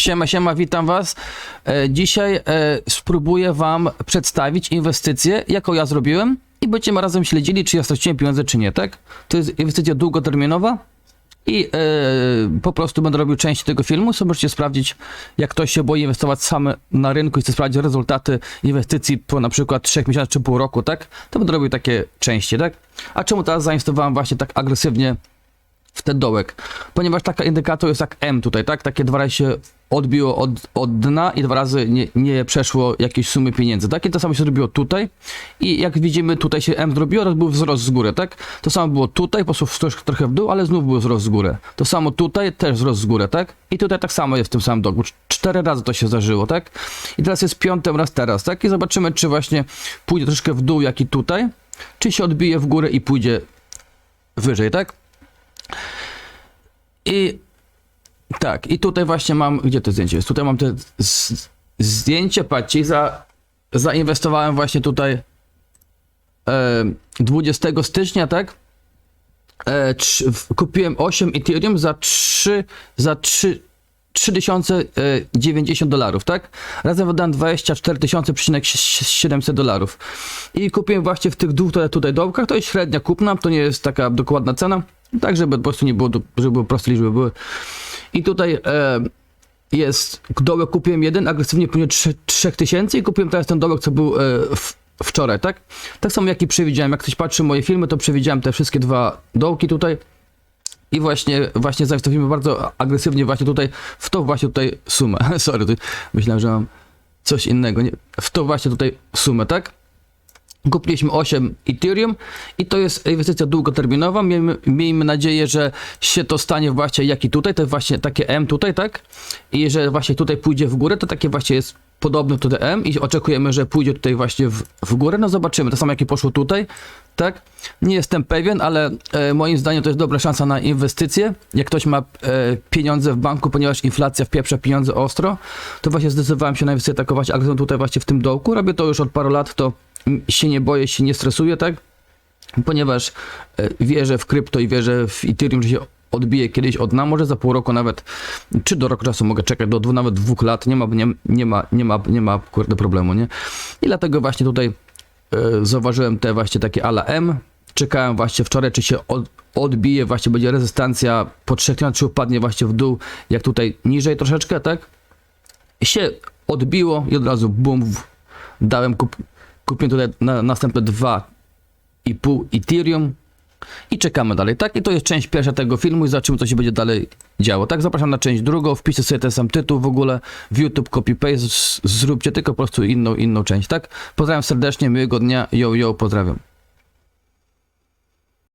Siema, siema, witam was. E, dzisiaj e, spróbuję wam przedstawić inwestycję, jaką ja zrobiłem i będziemy razem śledzili, czy ja straciłem pieniądze, czy nie, tak? To jest inwestycja długoterminowa i e, po prostu będę robił część tego filmu, so możecie sprawdzić, jak ktoś się boi inwestować sam na rynku i chce sprawdzić rezultaty inwestycji po na przykład 3 miesiącach czy pół roku, tak? To będę robił takie części, tak? A czemu teraz zainwestowałem właśnie tak agresywnie w ten dołek, ponieważ taka indykator jest jak M tutaj, tak? Takie dwa razy się odbiło od, od dna i dwa razy nie, nie przeszło jakiejś sumy pieniędzy, tak? I to samo się zrobiło tutaj i jak widzimy tutaj się M zrobiło, teraz był wzrost z góry, tak? To samo było tutaj, w- trosz- trochę w dół, ale znów był wzrost z góry. To samo tutaj, też wzrost z góry, tak? I tutaj tak samo jest w tym samym dołku. Cz- Cztery razy to się zdarzyło, tak? I teraz jest piątym raz teraz, tak? I zobaczymy, czy właśnie pójdzie troszkę w dół, jak i tutaj, czy się odbije w górę i pójdzie wyżej, tak? I tak, i tutaj właśnie mam, gdzie to zdjęcie jest? Tutaj mam te z, zdjęcie, patrzcie, za, zainwestowałem właśnie tutaj e, 20 stycznia, tak? E, trz, kupiłem 8 Ethereum za 3, za 3, 3090 dolarów, tak? Razem wydałem 24 700 dolarów. I kupiłem właśnie w tych dwóch tutaj dołkach, to jest średnia kupna, to nie jest taka dokładna cena, tak żeby po prostu nie było, żeby były proste liczby były. I tutaj e, jest dołek, kupiłem jeden, agresywnie płynie 3000 i kupiłem teraz ten dołek, co był e, w, wczoraj, tak? Tak samo jak i przewidziałem, jak ktoś patrzy moje filmy, to przewidziałem te wszystkie dwa dołki tutaj. I właśnie, właśnie zainwestowaliśmy bardzo agresywnie właśnie tutaj, w tą właśnie tutaj sumę. Sorry, myślałem, że mam coś innego. Nie, w tą właśnie tutaj sumę, tak? Kupiliśmy 8 Ethereum i to jest inwestycja długoterminowa. Miejmy, miejmy nadzieję, że się to stanie właśnie jak i tutaj, to właśnie takie M tutaj, tak? I że właśnie tutaj pójdzie w górę, to takie właśnie jest podobne tutaj M i oczekujemy, że pójdzie tutaj właśnie w, w górę. No zobaczymy, to samo jak i poszło tutaj, tak? Nie jestem pewien, ale e, moim zdaniem to jest dobra szansa na inwestycje. Jak ktoś ma e, pieniądze w banku, ponieważ inflacja wpieprza pieniądze ostro, to właśnie zdecydowałem się na inwestycję taką właśnie agresywną tutaj właśnie w tym dołku. Robię to już od paru lat, to się nie boję, się nie stresuję, tak? Ponieważ e, wierzę w krypto i wierzę w Ethereum, że się odbije kiedyś od dna, może za pół roku nawet, czy do roku czasu mogę czekać, do dwóch, nawet dwóch lat, nie ma, nie, nie ma, nie ma, nie ma kurde problemu, nie? I dlatego właśnie tutaj zauważyłem te właśnie takie ala M, czekałem właśnie wczoraj, czy się od, odbije, właśnie będzie rezystancja po trzech dniach, czy upadnie właśnie w dół, jak tutaj niżej troszeczkę, tak? I się odbiło i od razu bum, dałem, kup, kupiłem tutaj na, następne dwa i pół Ethereum i czekamy dalej, tak? I to jest część pierwsza tego filmu i zobaczymy, co się będzie dalej działo, tak? Zapraszam na część drugą, wpiszcie sobie ten sam tytuł w ogóle w YouTube, copy-paste, zróbcie tylko po prostu inną, inną część, tak? Pozdrawiam serdecznie, miłego dnia, yo, yo, pozdrawiam.